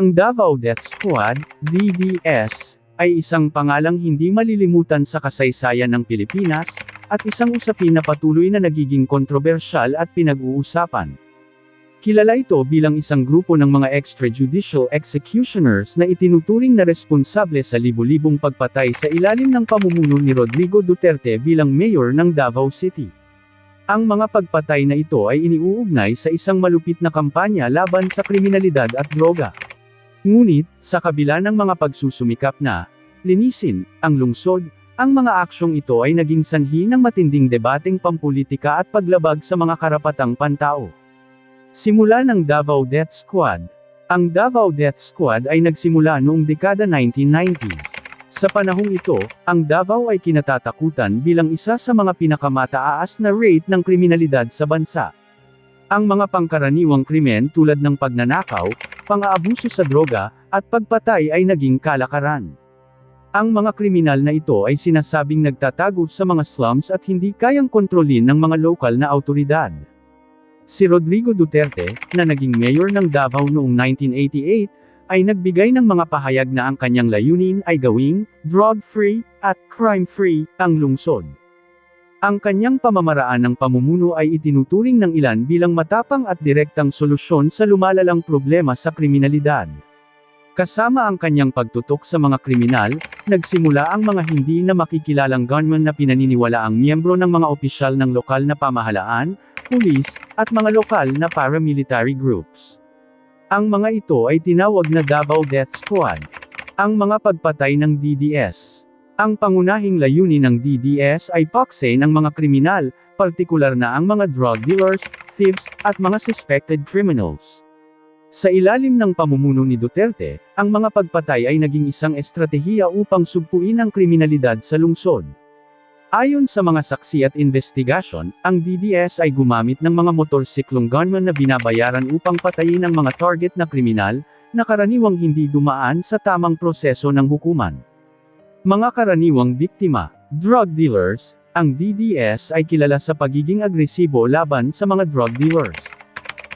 Ang Davao Death Squad, DDS, ay isang pangalang hindi malilimutan sa kasaysayan ng Pilipinas, at isang usapin na patuloy na nagiging kontrobersyal at pinag-uusapan. Kilala ito bilang isang grupo ng mga extrajudicial executioners na itinuturing na responsable sa libu-libong pagpatay sa ilalim ng pamumuno ni Rodrigo Duterte bilang mayor ng Davao City. Ang mga pagpatay na ito ay iniuugnay sa isang malupit na kampanya laban sa kriminalidad at droga. Ngunit, sa kabila ng mga pagsusumikap na linisin ang lungsod, ang mga aksyong ito ay naging sanhi ng matinding debateng pampolitika at paglabag sa mga karapatang pantao. Simula ng Davao Death Squad. Ang Davao Death Squad ay nagsimula noong dekada 1990s. Sa panahong ito, ang Davao ay kinatatakutan bilang isa sa mga pinakamataas na rate ng kriminalidad sa bansa. Ang mga pangkaraniwang krimen tulad ng pagnanakaw, pang-aabuso sa droga, at pagpatay ay naging kalakaran. Ang mga kriminal na ito ay sinasabing nagtatago sa mga slums at hindi kayang kontrolin ng mga lokal na autoridad. Si Rodrigo Duterte, na naging mayor ng Davao noong 1988, ay nagbigay ng mga pahayag na ang kanyang layunin ay gawing drug-free at crime-free ang lungsod. Ang kanyang pamamaraan ng pamumuno ay itinuturing ng ilan bilang matapang at direktang solusyon sa lumalalang problema sa kriminalidad. Kasama ang kanyang pagtutok sa mga kriminal, nagsimula ang mga hindi na makikilalang gunman na pinaniniwala ang miyembro ng mga opisyal ng lokal na pamahalaan, pulis, at mga lokal na paramilitary groups. Ang mga ito ay tinawag na Davao Death Squad. Ang mga pagpatay ng DDS. Ang pangunahing layunin ng DDS ay pakse ng mga kriminal, partikular na ang mga drug dealers, thieves, at mga suspected criminals. Sa ilalim ng pamumuno ni Duterte, ang mga pagpatay ay naging isang estratehiya upang sugpuin ang kriminalidad sa lungsod. Ayon sa mga saksi at investigasyon, ang DDS ay gumamit ng mga motorsiklong gunman na binabayaran upang patayin ang mga target na kriminal, na karaniwang hindi dumaan sa tamang proseso ng hukuman. Mga karaniwang biktima, drug dealers, ang DDS ay kilala sa pagiging agresibo laban sa mga drug dealers.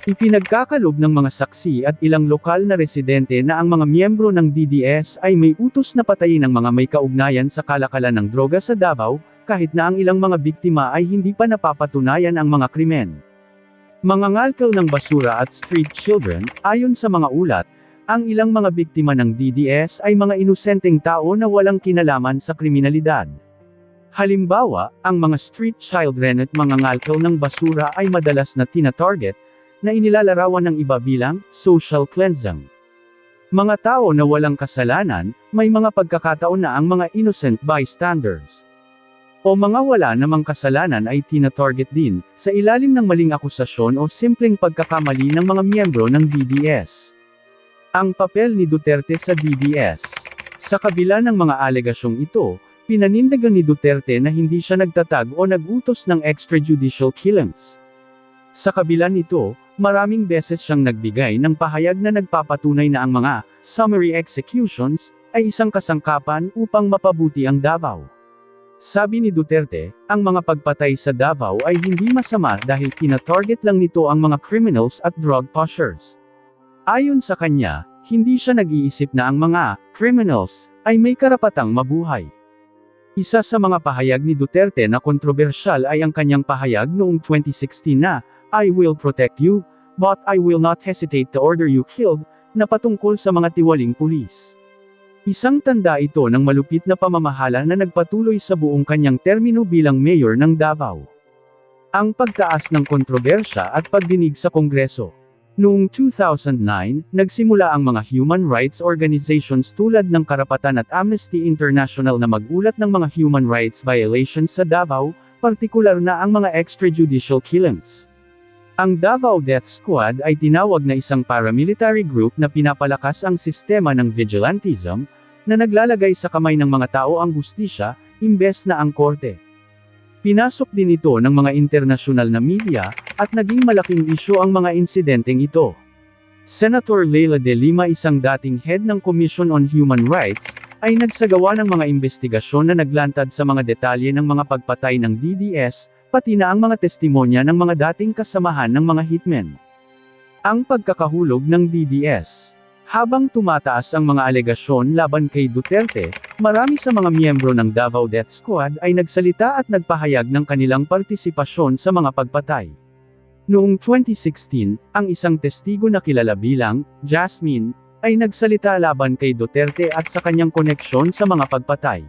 Ipinagkakalob ng mga saksi at ilang lokal na residente na ang mga miyembro ng DDS ay may utos na patayin ang mga may kaugnayan sa kalakalan ng droga sa Davao, kahit na ang ilang mga biktima ay hindi pa napapatunayan ang mga krimen. Mga ngalkal ng basura at street children, ayon sa mga ulat, ang ilang mga biktima ng DDS ay mga inosenteng tao na walang kinalaman sa kriminalidad. Halimbawa, ang mga street children at mga ngalkal ng basura ay madalas na tina-target, na inilalarawan ng iba bilang social cleansing. Mga tao na walang kasalanan, may mga pagkakataon na ang mga innocent bystanders. O mga wala namang kasalanan ay tina-target din, sa ilalim ng maling akusasyon o simpleng pagkakamali ng mga miyembro ng DDS. Ang papel ni Duterte sa DDS. Sa kabila ng mga alegasyong ito, pinanindigan ni Duterte na hindi siya nagtatag o nagutos ng extrajudicial killings. Sa kabila nito, maraming beses siyang nagbigay ng pahayag na nagpapatunay na ang mga summary executions ay isang kasangkapan upang mapabuti ang Davao. Sabi ni Duterte, ang mga pagpatay sa Davao ay hindi masama dahil tina-target lang nito ang mga criminals at drug pushers. Ayon sa kanya, hindi siya nag-iisip na ang mga criminals ay may karapatang mabuhay. Isa sa mga pahayag ni Duterte na kontrobersyal ay ang kanyang pahayag noong 2016 na, I will protect you, but I will not hesitate to order you killed, na patungkol sa mga tiwaling pulis. Isang tanda ito ng malupit na pamamahala na nagpatuloy sa buong kanyang termino bilang mayor ng Davao. Ang pagtaas ng kontrobersya at pagdinig sa Kongreso. Noong 2009, nagsimula ang mga human rights organizations tulad ng Karapatan at Amnesty International na magulat ng mga human rights violations sa Davao, partikular na ang mga extrajudicial killings. Ang Davao Death Squad ay tinawag na isang paramilitary group na pinapalakas ang sistema ng vigilantism, na naglalagay sa kamay ng mga tao ang hustisya, imbes na ang korte. Pinasok din ito ng mga internasyonal na media, at naging malaking isyo ang mga insidenteng ito. Senator Leila de Lima isang dating head ng Commission on Human Rights, ay nagsagawa ng mga investigasyon na naglantad sa mga detalye ng mga pagpatay ng DDS, pati na ang mga testimonya ng mga dating kasamahan ng mga hitmen. Ang pagkakahulog ng DDS. Habang tumataas ang mga alegasyon laban kay Duterte, marami sa mga miyembro ng Davao Death Squad ay nagsalita at nagpahayag ng kanilang partisipasyon sa mga pagpatay. Noong 2016, ang isang testigo na kilala bilang Jasmine ay nagsalita laban kay Duterte at sa kanyang koneksyon sa mga pagpatay.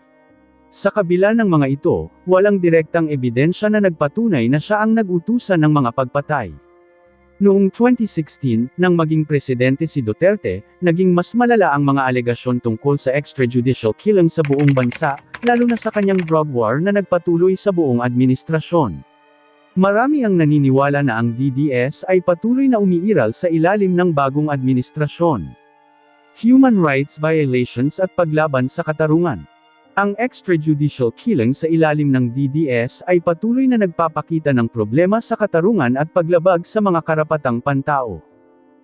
Sa kabila ng mga ito, walang direktang ebidensya na nagpatunay na siya ang nagutusan ng mga pagpatay. Noong 2016, nang maging presidente si Duterte, naging mas malala ang mga alegasyon tungkol sa extrajudicial killing sa buong bansa, lalo na sa kanyang drug war na nagpatuloy sa buong administrasyon. Marami ang naniniwala na ang DDS ay patuloy na umiiral sa ilalim ng bagong administrasyon. Human rights violations at paglaban sa katarungan. Ang extrajudicial killing sa ilalim ng DDS ay patuloy na nagpapakita ng problema sa katarungan at paglabag sa mga karapatang pantao.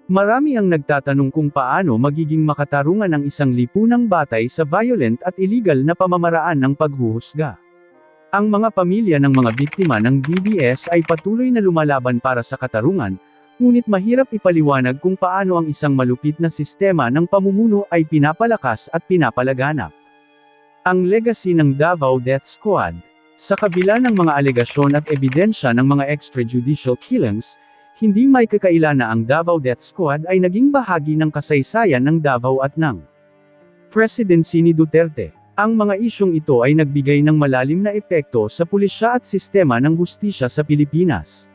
Marami ang nagtatanong kung paano magiging makatarungan ang isang lipunang batay sa violent at illegal na pamamaraan ng paghuhusga. Ang mga pamilya ng mga biktima ng DDS ay patuloy na lumalaban para sa katarungan, ngunit mahirap ipaliwanag kung paano ang isang malupit na sistema ng pamumuno ay pinapalakas at pinapalaganap. Ang legacy ng Davao Death Squad, sa kabila ng mga alegasyon at ebidensya ng mga extrajudicial killings, hindi may kakaila na ang Davao Death Squad ay naging bahagi ng kasaysayan ng Davao at ng presidency ni Duterte. Ang mga isyong ito ay nagbigay ng malalim na epekto sa pulisya at sistema ng hustisya sa Pilipinas.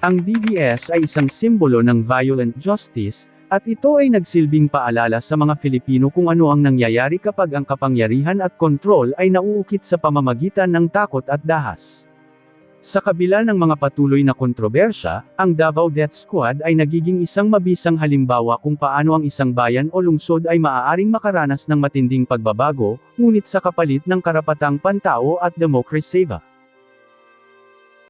Ang DDS ay isang simbolo ng violent justice, at ito ay nagsilbing paalala sa mga Filipino kung ano ang nangyayari kapag ang kapangyarihan at kontrol ay nauukit sa pamamagitan ng takot at dahas. Sa kabila ng mga patuloy na kontrobersya, ang Davao Death Squad ay nagiging isang mabisang halimbawa kung paano ang isang bayan o lungsod ay maaaring makaranas ng matinding pagbabago, ngunit sa kapalit ng karapatang pantao at demokrasya.